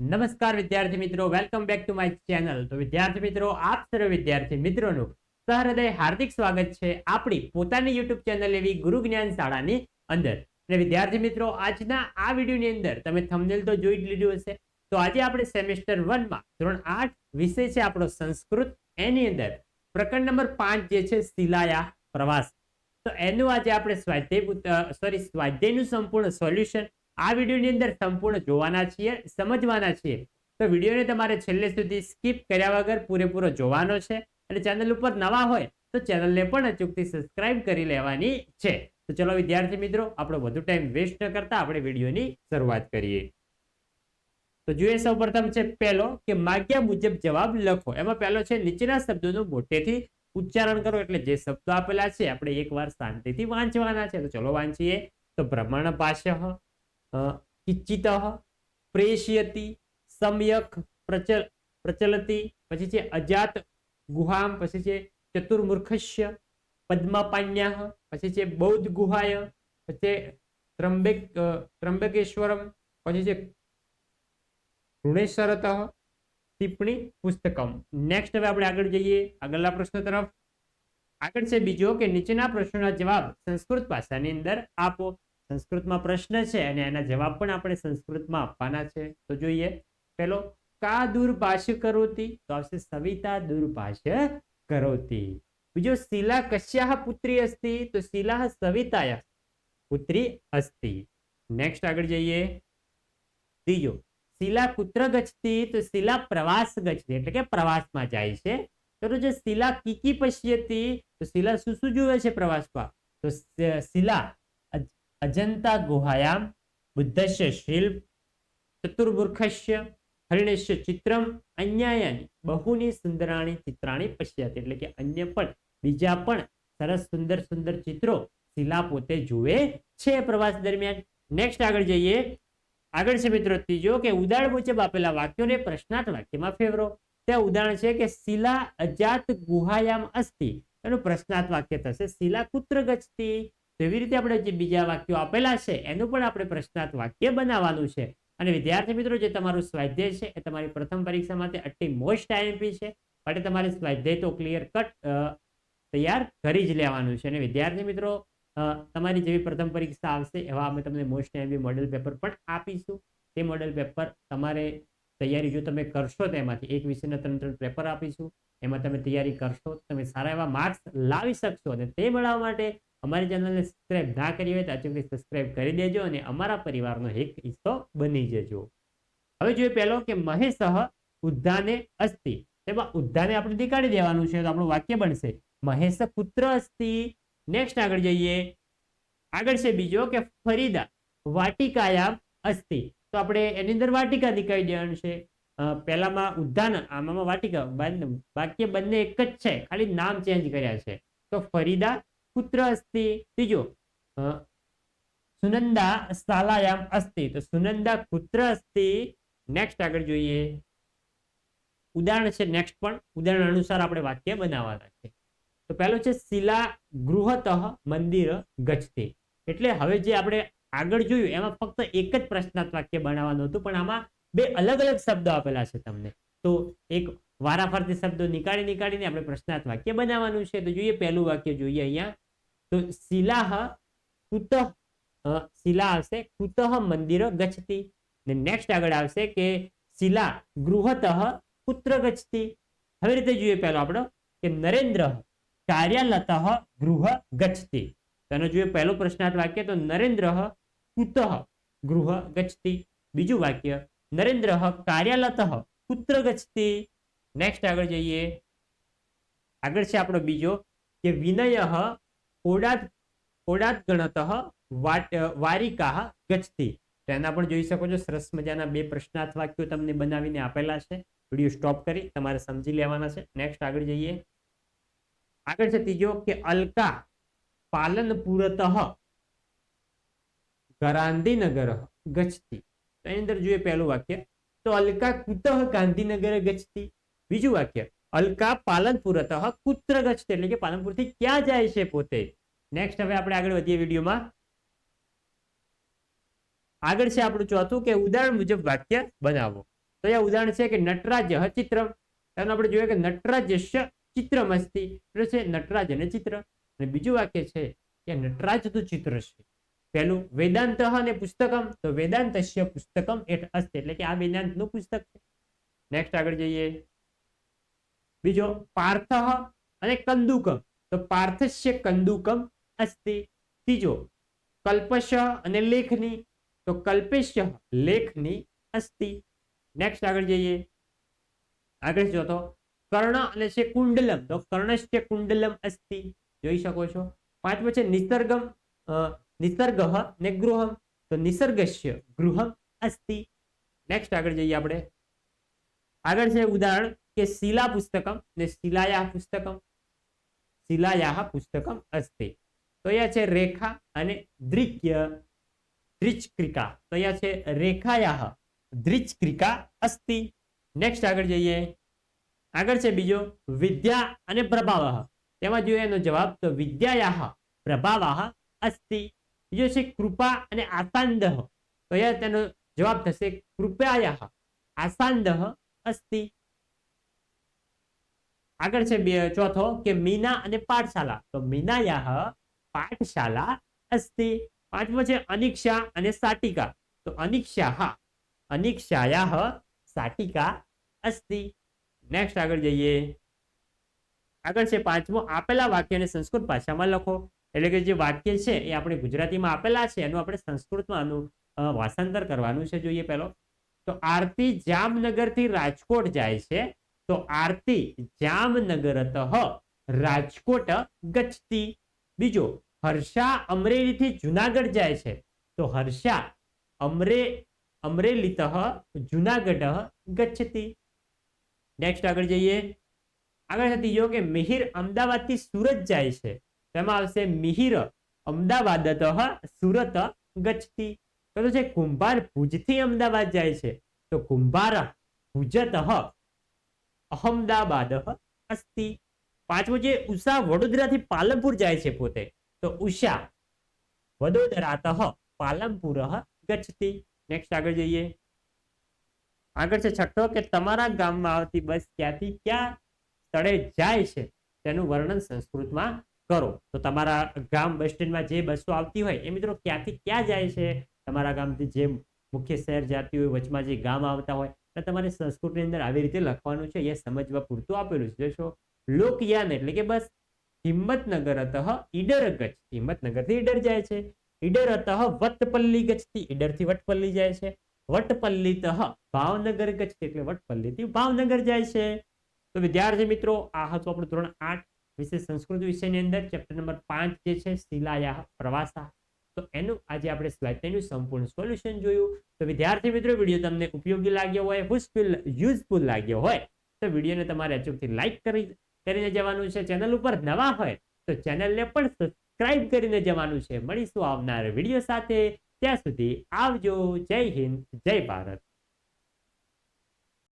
નમસ્કાર વિદ્યાર્થી મિત્રો welcome back to my channel તો વિદ્યાર્થી મિત્રો, આપ સર્વ વિદ્યાર્થી મિત્રોનું સહૃદય હાર્દિક સ્વાગત છે આપણી પોતાની યુટ્યુબ ચેનલ એવી ગુરુ જ્ઞાન શાળાની અંદર. અને વિદ્યાર્થી મિત્રો, આજના આ વિડીયોની અંદર તમે થંબનેલ તો જોઈ લીધું હશે. તો આજે આપણે સેમેસ્ટર વનમાં ધોરણ આઠ વિષય છે આપણો સંસ્કૃત, એની અંદર પ્રકરણ નંબર પાંચ જે છે શિલાયા પ્રવાસ. તો એનું આજે આપણે સ્વાધ્યાય સોરી સ્વાધ્યાયનું સંપૂર્ણ સોલ્યુશન આ વિડીયોની અંદર સંપૂર્ણ જોવાના છીએ, સમજવાના છીએ. તો વિડીયોને તમારે છેલ્લે સુધી સ્કીપ કર્યા વગર પૂરેપૂરો જોવાનો છે અને ચેનલ ઉપર નવા હોય તો ચેનલને પણ અચૂકથી સબસ્ક્રાઇબ કરી લેવાની છે. તો ચલો વિદ્યાર્થી મિત્રો, આપણો વધુ ટાઈમ વેસ્ટ ન કરતા આપણે વિડીયોની શરૂઆત કરીએ. તો જોઈએ સૌ પ્રથમ છે પહેલો કે માગ્યા મુજબ જવાબ લખો. એમાં પહેલો છે, નીચેના શબ્દોનું મોટેથી ઉચ્ચારણ કરો એટલે જે શબ્દો આપેલા છે, આપણે એકવાર શાંતિથી વાંચવાના છે. તો ચલો વાંચીએ. તો ભ્રમણ પાશ કિચ્ચિત પ્રેષયતિ સમ્યક પ્રચલ પ્રચલતી પછી છે અજાત ગુહામ પછી છે ચતુર્મુર્ખસ્ય પદ્માપાન્યા પછી છે બૌદ્ધ ગુહાય પછી ત્રંબેક ત્રંબકેશ્વરમ પછી છે ઋણેશ્વરત ટિપ્પણી પુસ્તકમ નેક્સ્ટ હવે આપણે આગળ જઈએ, આગળના પ્રશ્ન તરફ. આગળ છે બીજો કે નીચેના પ્રશ્નોના જવાબ સંસ્કૃત ભાષાની અંદર આપો. સંસ્કૃતમાં પ્રશ્ન છે અને એના જવાબ પણ આપણે સંસ્કૃતમાં આપવાના છે. તો જોઈએ, પેલો, કા દુર્ભાષ્ય કરોતી તો આવશે, સવિતા દુર્ભાષ્ય કરોતી બીજો, શિલા કશ્યા પુત્રી અસ્તિ? તો શિલા સવિતાય પુત્રી અસ્તિ. નેક્સ્ટ આગળ જઈએ. ત્રીજો, શિલા કુત્ર ગચતી તો શિલા પ્રવાસ ગચતી એટલે કે પ્રવાસમાં જાય છે. તો જે શિલા કીકી પશ્યતી, તો શિલા શું શું જુએ છે પ્રવાસમાં? તો શિલા અજંતા ગુહાયામ બુદ્ધસ્ય શિલ્પ ચતુર્મુર્ખસ્ય હરિણસ્ય ચિત્રમ અન્યાયાની બહુની સુંદરાણી ચિત્રાણી પશ્યાતી એટલે કે અન્ય પણ, બીજા પણ સરસ સુંદર સુંદર ચિત્રો શિલા પોતે જુએ છે પ્રવાસ દરમિયાન. નેક્સ્ટ આગળ જઈએ. આગળ છે મિત્રો ત્રીજો કે ઉદાહરણ મુજબ આપેલા વાક્યોને પ્રશ્નાર્થ વાક્યમાં ફેરવો. ત્યાં ઉદાહરણ છે કે શિલા અજાત ગુહાયામ અસ્તિ. એનું પ્રશ્નાર્થ વાક્ય થશે, શિલા કુત્ર ગચ્છતી તો એવી રીતે આપણે જે બીજા વાક્યો આપેલા છે, એનું પણ આપણે પ્રશ્નાર્થ વાક્ય બનાવવાનું છે. અને વિદ્યાર્થી મિત્રો, જે તમારું સ્વાધ્યાય છે, એ તમારી પ્રથમ પરીક્ષા માટે આટલી મોસ્ટ આઈએમપી છે, માટે તમારે સ્વાધ્યાય તો ક્લિયર કટ તૈયાર કરી જ લેવાનું છે. અને વિદ્યાર્થી મિત્રો તમારી જેવી પ્રથમ પરીક્ષા આવશે, એવા અમે તમને મોસ્ટ આઈએમપી મોડેલ પેપર પણ આપીશું. તે મોડેલ પેપર તમારે તૈયારી જો તમે કરશો તેમાંથી એક વિષયના ત્રણ ત્રણ પેપર આપીશું. એમાં તમે તૈયારી કરશો તમે સારા એવા માર્ક્સ લાવી શકશો. અને તે મેળવવા માટે અમારી ચેનલને સબસ્ક્રાઈબ ના કરી હોય તો અચૂકથી સબસ્ક્રાઈબ કરી દેજો અને અમારા પરિવારનો એક હિસ્સો બની જજો. હવે જોઈએ પહેલો કે મહેશ ઉદ્ધાને અસ્તિ. તેમાં ઉદ્ધાને આપણે નીકાળી દેવાનું છે તો આપણું વાક્ય બનશે મહેશ પુત્ર અસ્તિ. નેક્સ્ટ આગળ જઈએ. આગળ છે બીજો કે ફરીદા વાટિકાયામ અસ્તિ. તો આપણે એની અંદર વાટિકા નીકાળી દેવાનું છે. પહેલામાં ઉદ્ધાન આમાં વાટિકા. વાક્ય બંને એક જ છે. ખાલી નામ ચેન્જ કર્યા છે. તો ફરીદા પુત્ર અસ્તિ ત્રીજો સુનંદા શાલાયામ અસ્તિ તો સુનંદા પુત્ર અસ્તિ નેક્સ્ટ આગળ જોઈએ। ઉદાહરણ છે નેક્સ્ટ પણ। ઉદાહરણ અનુસાર આપણે વાક્ય બનાવવાના છે તો પહેલું છે શિલા ગૃહત મંદિર ગચ્છતી। એટલે હવે જે આપણે આગળ જોયું, એમાં ફક્ત એક જ પ્રશ્નાર્થ વાક્ય બનાવવાનું હતું, પણ આમાં બે અલગ અલગ શબ્દો આપેલા છે તમને। તો એક વારાફરતી શબ્દો નીકાળી નીકાળીને આપણે પ્રશ્નાર્થ વાક્ય બનાવવાનું છે। તો જોઈએ, પહેલું વાક્ય જોઈએ અહીંયા। તો શિલાહ કુતઃ શિલા આવશે, કુતઃ મંદિર ગચતી નેક્સ્ટ આગળ આવશે કે શિલા ગૃહત પુત્ર ગચ્છતી. હવે રીતે જોઈએ પહેલો આપણો કે નરેન્દ્ર કાર્યાલત ગૃહ ગચ્છતી. તેનો જોઈએ પહેલો પ્રશ્નાર્થ વાક્ય તો નરેન્દ્ર કુતઃ ગૃહ ગચ્છતી. બીજું વાક્ય, નરેન્દ્ર કાર્યાલત પુત્ર ગચતી નેક્સ્ટ આગળ જઈએ. આગળ છે આપણો બીજો કે વિનય ઓડાત ઓડાત ગણત વારિકા ગચતી તો એના પણ જોઈ શકો છો, સરસ મજાના બે પ્રશ્નાર્થ વાક્યો તમને બનાવીને આપેલા છે. વીડિયો સ્ટોપ કરી, તમારે સમજી લેવાના છે. નેક્સ્ટ આગળ જઈએ. આગળ છે ત્રીજો કે અલકા પાલનપુરત ગાંધીનગર ગચ્છતી એની અંદર જોઈએ પહેલું વાક્ય. તો અલકા કુતઃ ગાંધીનગર ગચ્છતી બીજું વાક્ય. અલકા પાલનપુરત કુત્ર ગચ્છતી એટલે કે પાલનપુરથી ક્યાં જાય છે પોતે? નેક્સ્ટ હવે આપણે આગળ વધીએ વિડીયોમાં. આગળ છે આપણું ચોથું કે ઉદાહરણ મુજબ વાક્ય બનાવો. તો એ ઉદાહરણ છે કે નટરાજ ચિત્રમ તેનું આપણે જોઈએ કે નટરાજસ્ય ચિત્રમ અસ્તિ એટલે છે નટરાજ અને ચિત્ર. અને બીજું વાક્ય છે કે નટરાજનું ચિત્ર છે. પહેલું વેદાંત અને પુસ્તકમ. તો વેદાંતસ્ય પુસ્તકમ એટ અસ્ત. એટલે કે આ વેદાંતનું પુસ્તક છે. નેક્સ્ટ આગળ જઈએ. બીજો પાર્થ અને કંદુકમ. તો પાર્થસ્ય કંદુકમ અસ્તિ. ત્રીજો કલ્પશ અને લેખની. તો કલ્પેશ્ય લેખની અસ્તિ. નેક્સ્ટ આગળ જઈએ. આગળ જોતો કર્ણ અને છે કુંડલમ. તો કર્ણશ્ય કુંડલમ અસ્તિ. જોઈ શકો છો. પાંચમો છે નિસર્ગમ નિસર્ગ ને ગૃહમ. તો નિસર્ગસ્ય ગૃહમ અસ્તિ. નેક્સ્ટ આગળ જઈએ આપણે. આગળ છે ઉદાહરણ. કે શિલા પુસ્તકમ ને શિલાયા પુસ્તકમ. શિલાયા પુસ્તકમ અસ્તિ. તો અહીંયા છે રેખા અને દ્રિક્ય, દ્રિચક્રિકા. તો અહીંયા છે રેખાયા દ્રિચક્રિકા અસ્તિ. નેક્સ્ટ આગળ જઈએ. આગળ છે બીજો, વિદ્યા અને પ્રભાવ. તેમાં જોઈએ એનો જવાબ, તો વિદ્યાયા પ્રભાવ અસ્તિ. બીજો છે કૃપા અને આસાંદ. તો અહીંયા તેનો જવાબ થશે કૃપયાયા આસાંદ અસ્તિ. આગળ છે ચોથો, કે મીના અને પાઠશાલા. તો મીનાયાહ પાઠશાલા અસ્તિ. પાંચમો છે અનિક્ષા અને સાટિકા. તો અનિક્ષાહ, અનિક્ષાયાહ, સાટિકા, અસ્તિ. નેક્સ્ટ આગળ જઈએ. આગળ છે પાંચમો, આપેલા વાક્યને સંસ્કૃત ભાષામાં લખો. એટલે કે જે વાક્ય છે એ આપણે ગુજરાતીમાં આપેલા છે, એનું આપણે સંસ્કૃતમાં ભાષાંતર કરવાનું છે જોઈએ પહેલો. તો આરતી જામનગરથી રાજકોટ જાય છે. તો આરતી જામનગરત રાજકોટ ગચતી. બીજો, હર્ષા અમરેલીથી જુનાગઢ જાય છે. તો હર્ષા અમરે, અમરેલીત જુનાગઢ ગચ્છતી નેક્સ્ટ આગળ જઈએ. આગળ છે ત્રીજો કે મિહિર અમદાવાદથી સુરત જાય છે. તેમાં આવશે મિહિર અમદાવાદત સુરત ગચ્છતી તો છે કુંભાર ભુજથી અમદાવાદ જાય છે. તો કુંભાર ભુજત અહમદાબાદ અસ્તિ. પાંચમું છે ઉષા વડોદરાથી પાલનપુર જાય છે પોતે. તો ઉષા વડોદરાત પાલનપુર ગચ્છતી. નેક્સ્ટ આગળ જઈએ. આગળ છે છઠ્ઠો કે તમારા ગામમાં આવતી બસ ક્યાંથી ક્યાં સ્થળે જાય છે તેનું વર્ણન સંસ્કૃતમાં કરો. તો તમારા ગામ બસ સ્ટેન્ડમાં જે બસો આવતી હોય એ મિત્રો ક્યાંથી ક્યાં જાય છે? તમારા ગામથી જે મુખ્ય શહેર જતી હોય, વચમાં જે ગામ આવતા હોય તો તમારે સંસ્કૃતની અંદર આવી રીતે લખવાનું છે એ સમજવા પૂરતું આપેલું છે. જોશો, લોકયાન એટલે કે બસ હિંમતનગર અતઃ ઈડર ગચ્છ હિંમતનગરથી ઈડર જાય છે. ઈડર અતઃ વટપલ્લી ગચ્છથી ઈડરથી વટપલ્લી જાય છે. વટપલ્લીતઃ ભાવનગર ગચ્છતી એટલે વટપલ્લીથી ભાવનગર જાય છે. તો વિદ્યાર્થી મિત્રો, આ હતું આપણું ધોરણ આઠ વિશે સંસ્કૃત વિષયની અંદર. ચેપ્ટર નંબર પાંચ જે છે શિલાયા પ્રવાસા. તો એનું આજે આપણે સ્વાધ્યાયનું સંપૂર્ણ સોલ્યુશન જોયું. તો વિદ્યાર્થી મિત્રો, વીડિયો તમને ઉપયોગી લાગ્યો હોય યુઝફુલ યુઝફુલ લાગ્યો હોય, તો વિડીયોને તમારે અચૂકથી લાઇક કરી, કરીને જવાનું છે. ચેનલ ઉપર નવા હોય, તો ચેનલને પણ સબસ્ક્રાઇબ કરીને જવાનું છે. મળીશું આવનાર વીડિયો સાથે. ત્યાં સુધી આવજો. જય હિન્દ, જય ભારત.